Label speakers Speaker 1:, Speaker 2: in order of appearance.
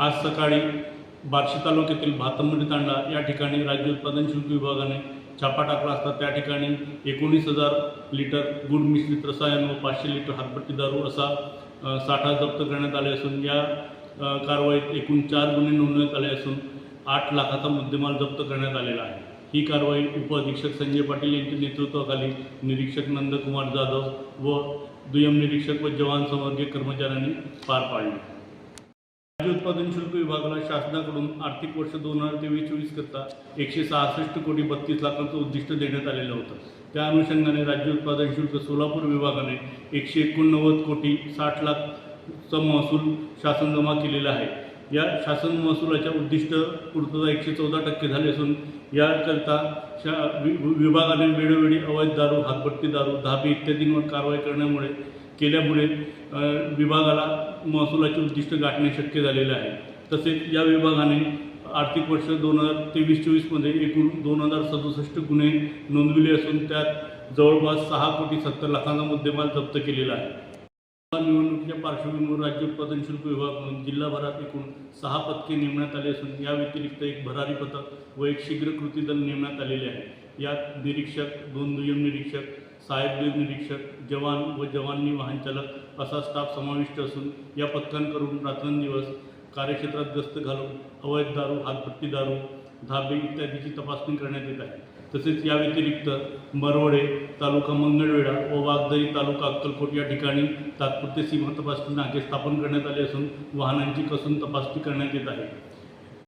Speaker 1: आज सकाळी बार्शी तालुक्यातील भातंबरी तांडा या ठिकाणी राज्य उत्पादन शुल्क विभागाने छापा टाकला असता. त्या ठिकाणी एकोणीस हजार लिटर गुड मिश्रित रसायन व पाचशे लिटर हातपट्टी दारू असा साठा जप्त करण्यात आले असून या कारवाईत एकूण चार गुन्हे नोंदवण्यात आले असून आठ लाखाचा मुद्देमाल जप्त करण्यात आलेला आहे. ही कारवाई उपअधीक्षक संजय पाटील यांच्या नेतृत्वाखाली निरीक्षक नंदकुमार जाधव व दुय्यम निरीक्षक व जवान संवर्गीय कर्मचाऱ्यांनी पार पाडली. राज्य उत्पादन शुल्क विभागाला शासनाकडून आर्थिक वर्ष दोन हजार तेवीस चोवीस करता एकशे सहासष्ट कोटी बत्तीस लाखांचं उद्दिष्ट देण्यात आलेलं होतं. त्या अनुषंगाने राज्य उत्पादन शुल्क सोलापूर विभागाने एकशे एकोणनव्वद कोटी साठ लाखचा महसूल शासन जमा केलेला आहे. या शासन महसुलाच्या उद्दिष्ट पूर्तता एकशे चौदा टक्के झाले असून याकरता शा वि विभागाने वेळोवेळी अवैध दारू हातभट्टी दारू धाबे इत्यादींवर कारवाई करण्यामुळे केल्यामुळे विभागाला महसुलाचे उद्दिष्ट गाठणे शक्य झालेले आहे. तसेच या विभागाने आर्थिक वर्ष दोन हजार तेवीस चोवीसमध्ये एकूण दोन हजार सदुसष्ट गुन्हे नोंदविले असून त्यात जवळपास सहा कोटी सत्तर लाखांचा मुद्देमाल जप्त केलेला आहे. निवडणुकीच्या पार्श्वभूमीवर राज्य उत्पादन शुल्क विभाग म्हणून जिल्हाभरात एकूण सहा पथके नेमण्यात आले असून या व्यतिरिक्त एक भरारी पथक व एक शीघ्र कृती दल नेमण्यात आलेले आहे. यात निरीक्षक दोन दुय्यम निरीक्षक साहेब निरीक्षक जवान व जवानी वाहनचालक असा स्टाफ समाविष्ट असून या पथकांकडून रात्रंदिवस कार्यक्षेत्रात गस्त घालून अवैध दारू हातपट्टी दारू धाबे इत्यादीची तपासणी करण्यात येत आहे. तसेच या व्यतिरिक्त मरवडे तालुका मंगळवेढा व वागदरी तालुका अक्कलकोट या ठिकाणी तात्पुरते सीमा तपासणी नाके स्थापन करण्यात आले असून वाहनांची कसून तपासणी करण्यात येत आहे.